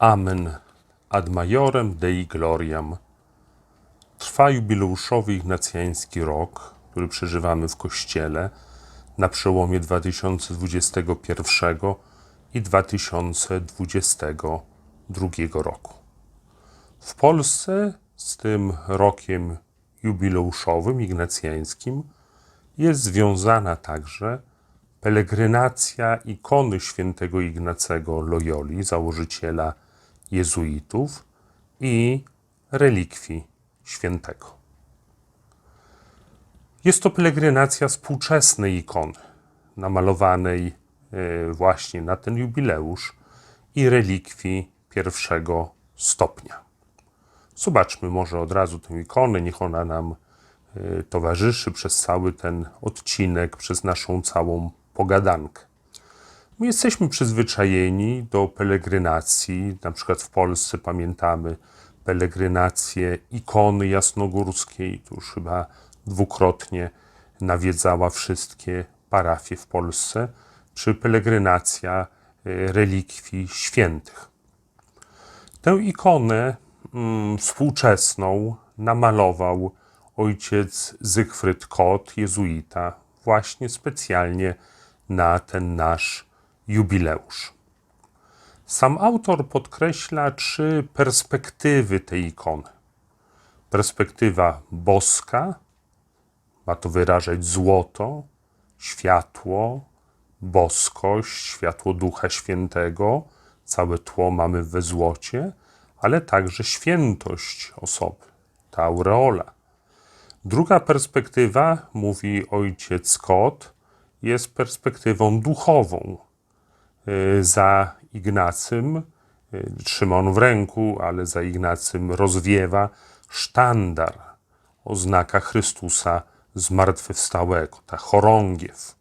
Amen. Ad majorem Dei gloriam. Trwa jubileuszowy ignacjański rok, który przeżywamy w Kościele na przełomie 2021 i 2022 roku. W Polsce z tym rokiem jubileuszowym ignacjańskim jest związana także pelegrynacja ikony świętego Ignacego Loyoli, założyciela jezuitów i relikwii świętego. Jest to pelegrynacja współczesnej ikony, namalowanej e, właśnie na ten jubileusz i relikwii pierwszego stopnia. Zobaczmy może od razu tę ikonę, niech ona nam e, towarzyszy przez cały ten odcinek, przez naszą całą pogadankę. My jesteśmy przyzwyczajeni do pelegrynacji, na przykład w Polsce pamiętamy pelegrynację ikony jasnogórskiej, tu już chyba dwukrotnie nawiedzała wszystkie parafie w Polsce, czy pelegrynacja e, relikwii świętych. Tę ikonę mm, współczesną namalował ojciec Zygfryd Kot, jezuita, właśnie specjalnie na ten nasz jubileusz. Sam autor podkreśla trzy perspektywy tej ikony. Perspektywa boska, ma to wyrażać złoto, światło, boskość, światło Ducha Świętego, całe tło mamy we złocie, ale także świętość osoby, ta aureola. Druga perspektywa, mówi ojciec Scott, jest perspektywą duchową. Y, Za Ignacym y, trzyma on w ręku, ale za Ignacym rozwiewa sztandar, oznaka Chrystusa zmartwychwstałego, ta chorągiew.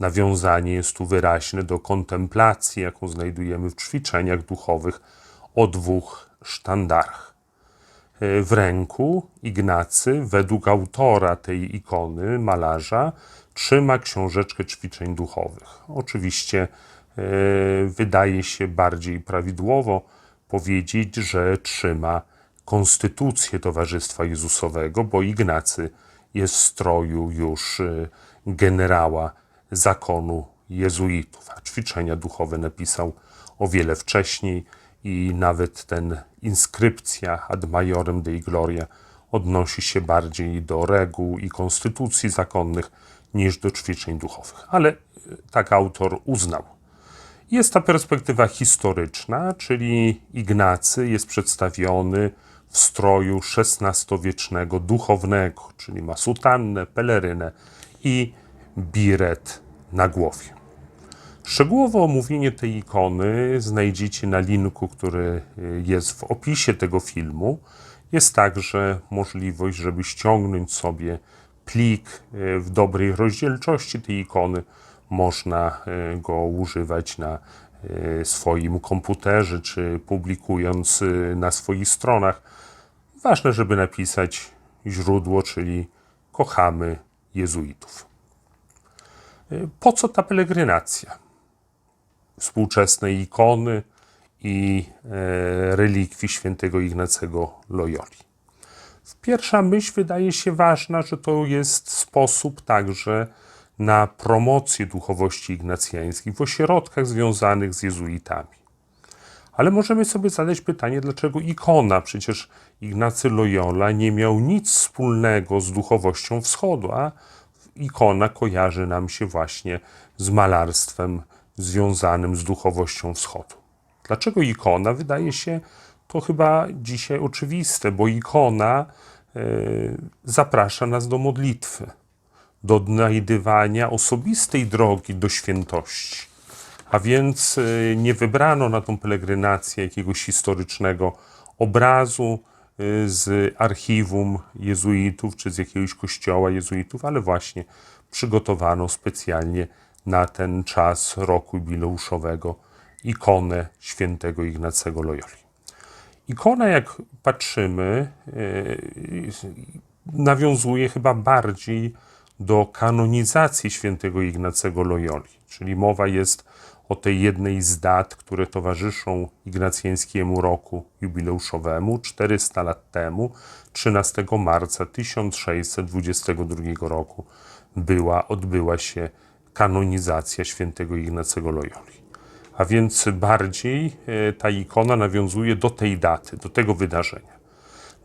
Nawiązanie jest tu wyraźne do kontemplacji, jaką znajdujemy w ćwiczeniach duchowych o dwóch sztandarach. Y, W ręku Ignacy, według autora tej ikony, malarza, trzyma książeczkę ćwiczeń duchowych. Oczywiście wydaje się bardziej prawidłowo powiedzieć, że trzyma konstytucję Towarzystwa Jezusowego, bo Ignacy jest w stroju już e, generała zakonu jezuitów, a ćwiczenia duchowe napisał o wiele wcześniej i nawet ten inskrypcja ad majorem Dei Gloria odnosi się bardziej do reguł i konstytucji zakonnych niż do ćwiczeń duchowych. Ale e, tak autor uznał. Jest ta perspektywa historyczna, czyli Ignacy jest przedstawiony w stroju XVI-wiecznego duchownego, czyli ma sutannę, pelerynę i biret na głowie. Szczegółowe omówienie tej ikony znajdziecie na linku, który y, jest w opisie tego filmu. Jest także możliwość, żeby ściągnąć sobie plik y, w dobrej rozdzielczości tej ikony. Można y, go używać na swoim komputerze, czy publikując na swoich stronach. Ważne, żeby napisać źródło, czyli kochamy jezuitów. Po co ta pelegrynacja? Współczesnej ikony i relikwii świętego Ignacego Loyoli. Pierwsza myśl wydaje się ważna, że to jest sposób także na promocję duchowości ignacjańskiej w ośrodkach związanych z jezuitami. Ale możemy sobie zadać pytanie, dlaczego ikona? Przecież Ignacy Loyola nie miał nic wspólnego z duchowością wschodu, a ikona kojarzy nam się właśnie z malarstwem związanym z duchowością wschodu. Dlaczego ikona? Wydaje się to chyba dzisiaj oczywiste, bo ikona e, zaprasza nas do modlitwy, do odnajdywania osobistej drogi do świętości. A więc e, nie wybrano na tą pelegrynację jakiegoś historycznego obrazu e, z archiwum jezuitów czy z jakiegoś kościoła jezuitów, ale właśnie przygotowano specjalnie na ten czas roku jubileuszowego ikonę świętego Ignacego Loyoli. Ikona, jak patrzymy, nawiązuje chyba bardziej do kanonizacji świętego Ignacego Loyoli, czyli mowa jest o tej jednej z dat, które towarzyszą Ignacjańskiemu roku jubileuszowemu 400 lat temu, 13 marca 1622 roku była, odbyła się kanonizacja świętego Ignacego Loyoli. A więc bardziej e, ta ikona nawiązuje do tej daty, do tego wydarzenia.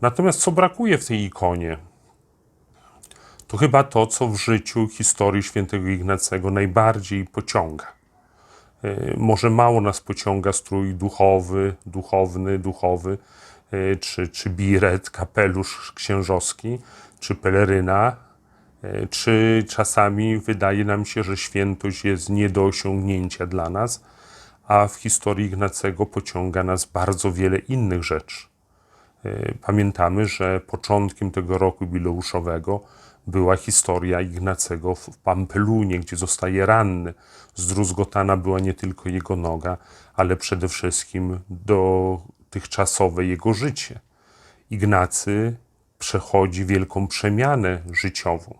Natomiast co brakuje w tej ikonie? To chyba to, co w życiu historii świętego Ignacego najbardziej pociąga. E, Może mało nas pociąga strój duchowy, duchowny, duchowy, e, czy, czy biret, kapelusz księżowski, czy peleryna, e, czy czasami wydaje nam się, że świętość jest nie do osiągnięcia dla nas, a w historii Ignacego pociąga nas bardzo wiele innych rzeczy. Pamiętamy, że początkiem tego roku jubileuszowego była historia Ignacego w Pampelunie, gdzie zostaje ranny. Zdruzgotana była nie tylko jego noga, ale przede wszystkim dotychczasowe jego życie. Ignacy przechodzi wielką przemianę życiową.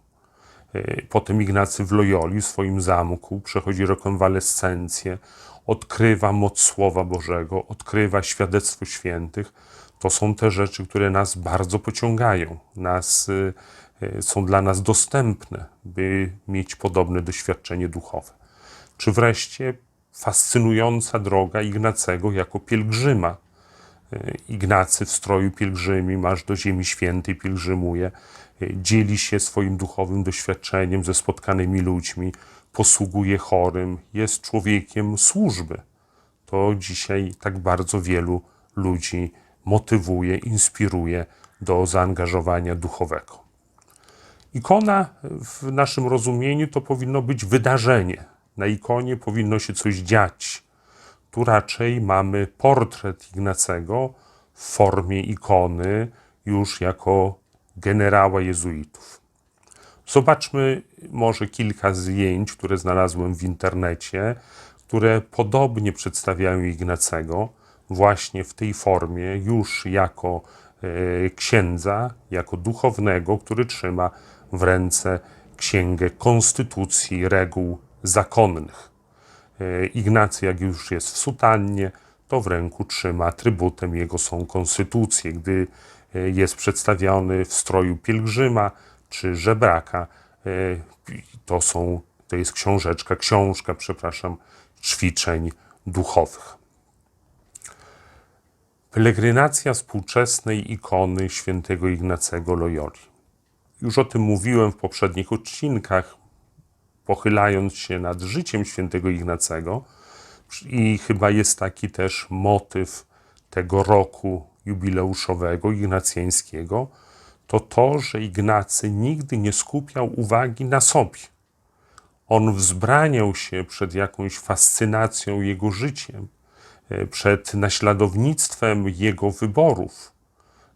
E, Potem Ignacy w Loyoli, w swoim zamku, przechodzi rekonwalescencję, odkrywa moc Słowa Bożego, odkrywa świadectwo świętych. To są te rzeczy, które nas bardzo pociągają, nas, y, y, są dla nas dostępne, by mieć podobne doświadczenie duchowe. Czy wreszcie fascynująca droga Ignacego jako pielgrzyma. Y, Ignacy w stroju pielgrzymim aż do Ziemi Świętej pielgrzymuje, dzieli się swoim duchowym doświadczeniem ze spotkanymi ludźmi, posługuje chorym, jest człowiekiem służby. To dzisiaj tak bardzo wielu ludzi motywuje, inspiruje do zaangażowania duchowego. Ikona w naszym rozumieniu to powinno być wydarzenie. Na ikonie powinno się coś dziać. Tu raczej mamy portret Ignacego w formie ikony, już jako generała jezuitów. Zobaczmy może kilka zdjęć, które znalazłem w internecie, które podobnie przedstawiają Ignacego, właśnie w tej formie, już jako e, księdza, jako duchownego, który trzyma w ręce księgę konstytucji, reguł zakonnych. E, Ignacy, jak już jest w sutannie, to w ręku trzyma atrybutem jego są konstytucje. Gdy e, jest przedstawiony w stroju pielgrzyma czy żebraka, to, są, to jest książeczka, książka, przepraszam, ćwiczeń duchowych. Pelegrynacja współczesnej ikony świętego Ignacego Loyoli. Już o tym mówiłem w poprzednich odcinkach, pochylając się nad życiem świętego Ignacego i chyba jest taki też motyw tego roku jubileuszowego, ignacjańskiego, to to, że Ignacy nigdy nie skupiał uwagi na sobie. On wzbraniał się przed jakąś fascynacją jego życiem, przed naśladownictwem jego wyborów.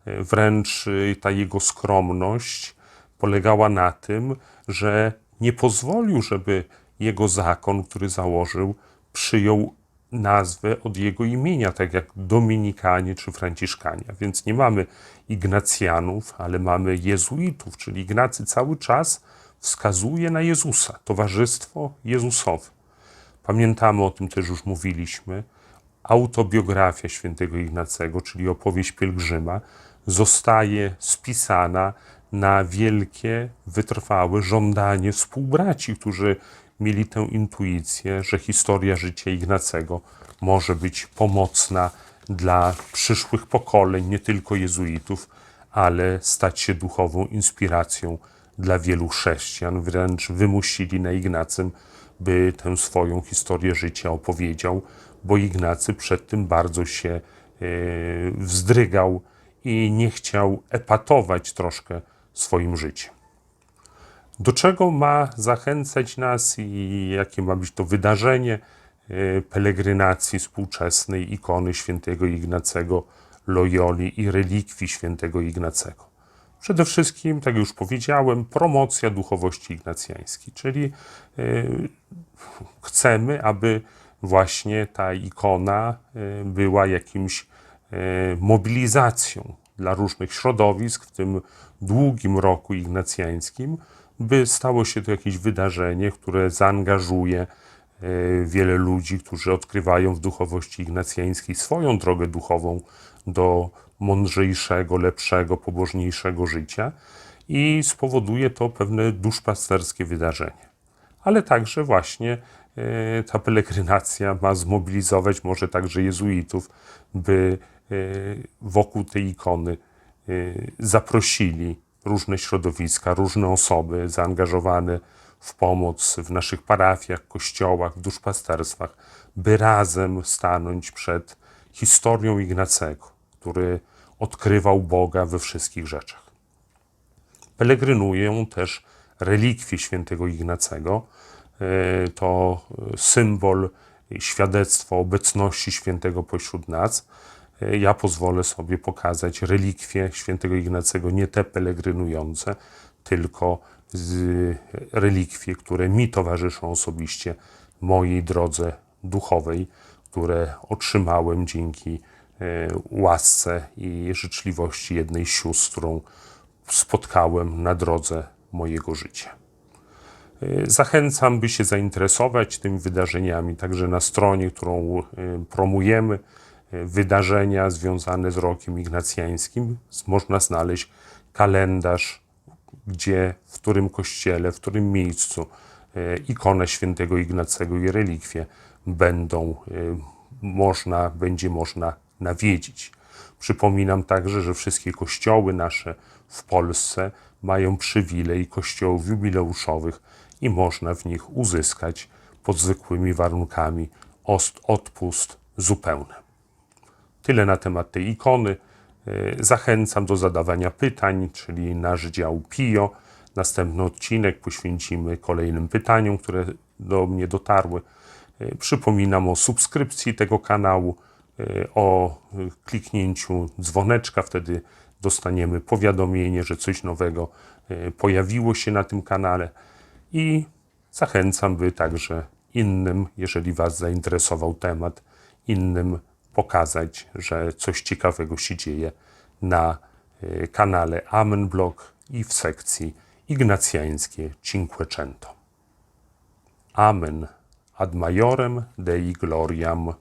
E, Wręcz e, ta jego skromność polegała na tym, że nie pozwolił, żeby jego zakon, który założył, przyjął nazwę od jego imienia, tak jak Dominikanie czy Franciszkanie. Więc nie mamy Ignacjanów, ale mamy jezuitów, czyli Ignacy cały czas wskazuje na Jezusa, towarzystwo Jezusowe. Pamiętamy, o tym też już mówiliśmy, autobiografia świętego Ignacego, czyli opowieść pielgrzyma, zostaje spisana na wielkie, wytrwałe żądanie współbraci, którzy mieli tę intuicję, że historia życia Ignacego może być pomocna dla przyszłych pokoleń, nie tylko jezuitów, ale stać się duchową inspiracją dla wielu chrześcijan. Wręcz wymusili na Ignacym, by tę swoją historię życia opowiedział, bo Ignacy przed tym bardzo się e, wzdrygał i nie chciał epatować troszkę swoim życiem. Do czego ma zachęcać nas i jakie ma być to wydarzenie e, pelegrynacji współczesnej ikony świętego Ignacego Loyoli i relikwii świętego Ignacego? Przede wszystkim, tak już powiedziałem, promocja duchowości ignacjańskiej, czyli e, chcemy, aby właśnie ta ikona e, była jakimś mobilizacją dla różnych środowisk w tym długim roku ignacjańskim, by stało się to jakieś wydarzenie, które zaangażuje wiele ludzi, którzy odkrywają w duchowości ignacjańskiej swoją drogę duchową do mądrzejszego, lepszego, pobożniejszego życia i spowoduje to pewne duszpasterskie wydarzenie. Ale także właśnie ta pelegrynacja ma zmobilizować może także jezuitów, by e, wokół tej ikony e, zaprosili różne środowiska, różne osoby zaangażowane w pomoc w naszych parafiach, kościołach, w duszpasterstwach, by razem stanąć przed historią Ignacego, który odkrywał Boga we wszystkich rzeczach. Pelegrynują też relikwie świętego Ignacego. E, To symbol, świadectwo obecności świętego pośród nas. E, Ja pozwolę sobie pokazać relikwie świętego Ignacego, nie te pelegrynujące, tylko relikwie, które mi towarzyszą osobiście, mojej drodze duchowej, które otrzymałem dzięki e, łasce i życzliwości jednej sióstr, którą spotkałem na drodze mojego życia. E, Zachęcam, by się zainteresować tymi wydarzeniami, także na stronie, którą e, promujemy, e, wydarzenia związane z rokiem ignacjańskim. Można znaleźć kalendarz, gdzie, w którym kościele, w którym miejscu ikonę świętego Ignacego i relikwie będą można, będzie można nawiedzić. Przypominam także, że wszystkie kościoły nasze w Polsce mają przywilej kościołów jubileuszowych i można w nich uzyskać pod zwykłymi warunkami odpust zupełny. Tyle na temat tej ikony. E, Zachęcam do zadawania pytań, czyli nasz dział PIO. Następny odcinek poświęcimy kolejnym pytaniom, które do mnie dotarły. E, Przypominam o subskrypcji tego kanału, e, o kliknięciu dzwoneczka, wtedy dostaniemy powiadomienie, że coś nowego pojawiło się na tym kanale. I zachęcam, by także innym, jeżeli Was zainteresował temat, innym pokazać, że coś ciekawego się dzieje na e, kanale Amen Blog i w sekcji Ignacjańskie Cinquecento. Amen. Ad majorem Dei gloriam.